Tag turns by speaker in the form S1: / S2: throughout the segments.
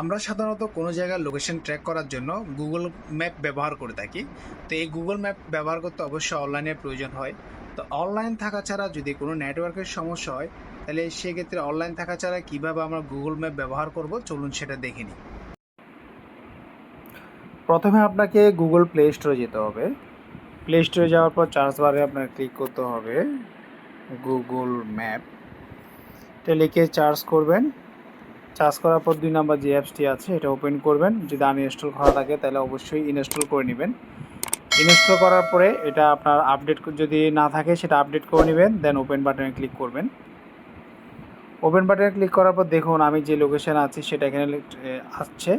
S1: আমরা সাধারণত কোনো জায়গার লোকেশন ট্র্যাক করার জন্য গুগল ম্যাপ ব্যবহার করে থাকি। তো এই গুগল ম্যাপ ব্যবহার করতে অবশ্যই অনলাইনের প্রয়োজন হয়। তো অনলাইন থাকা ছাড়া যদি কোনো নেটওয়ার্কের সমস্যা হয়, তাহলে সেক্ষেত্রে অনলাইন থাকা ছাড়া কীভাবে আমরা গুগল ম্যাপ ব্যবহার করব? চলুন সেটা দেখে নিই। প্রথমে আপনাকে গুগল প্লে স্টোরে যেতে হবে। প্লে স্টোরে যাওয়ার পর চার্জ বারে আপনার ক্লিক করতে হবে গুগল ম্যাপ এটা লিখে চার্জ করবেন। চার্জ করার পর দুই নাম্বার যে অ্যাপসটি আছে, এটা ওপেন করবেন। যদি আনইনস্টল করা থাকে, তাহলে অবশ্যই ইনস্টল করে নেবেন। ইনস্টল করার পরে এটা আপনার আপডেট যদি না থাকে, সেটা আপডেট করে নেবেন দেন ওপেন বাটনে ক্লিক করবেন। ওপেন বাটনে ক্লিক করার পর দেখুন, আমি যে লোকেশান আছি, সেটা এখানে আসছে।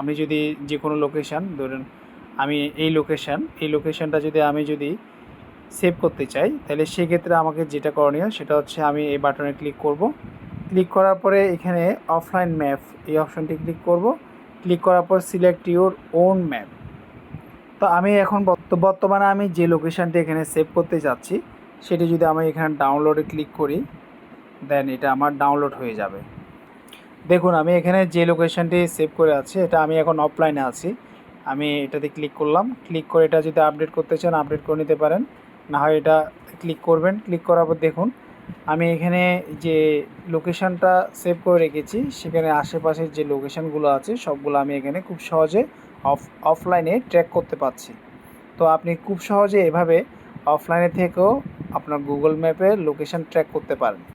S1: আমি যদি যে কোনো লোকেশান ধরুন আমি এই লোকেশান এই লোকেশানটা যদি আমি যদি সেভ করতে চাই, তাহলে সেক্ষেত্রে আমাকে যেটা করণীয়, সেটা হচ্ছে আমি এই বাটনে ক্লিক করব। ক্লিক করার পরে এখানে অফলাইন ম্যাপ এই অপশনটি ক্লিক করব। ক্লিক করার পর সিলেক্ট ইউর ওন ম্যাপ তো আমি এখন বর্ত- বর্তমানে আমি যে লোকেশানটি এখানে সেভ করতে যাচ্ছি, সেটি যদি আমি এখানে ডাউনলোডে ক্লিক করি দেন এটা আমার ডাউনলোড হয়ে যাবে। দেখুন, আমি এখানে যে লোকেশনটি সেভ করে আছি, এটা আমি এখন অফলাইনে আছি। আমি এটাতে ক্লিক করলাম। ক্লিক করে এটা যদি আপডেট করতে চান আপডেট করে নিতে পারেন। না হয় এটা ক্লিক করবেন। ক্লিক করার পর দেখুন আমি এখানে যে লোকেশানটা সেভ করে রেখেছি, সেখানে আশেপাশের যে লোকেশানগুলো আছে, সবগুলো আমি এখানে খুব সহজে অফ অফলাইনে ট্র্যাক করতে পারছি। তো আপনি খুব সহজে এভাবে অফলাইনে থেকেও আপনার গুগল ম্যাপের লোকেশান ট্র্যাক করতে পারেন।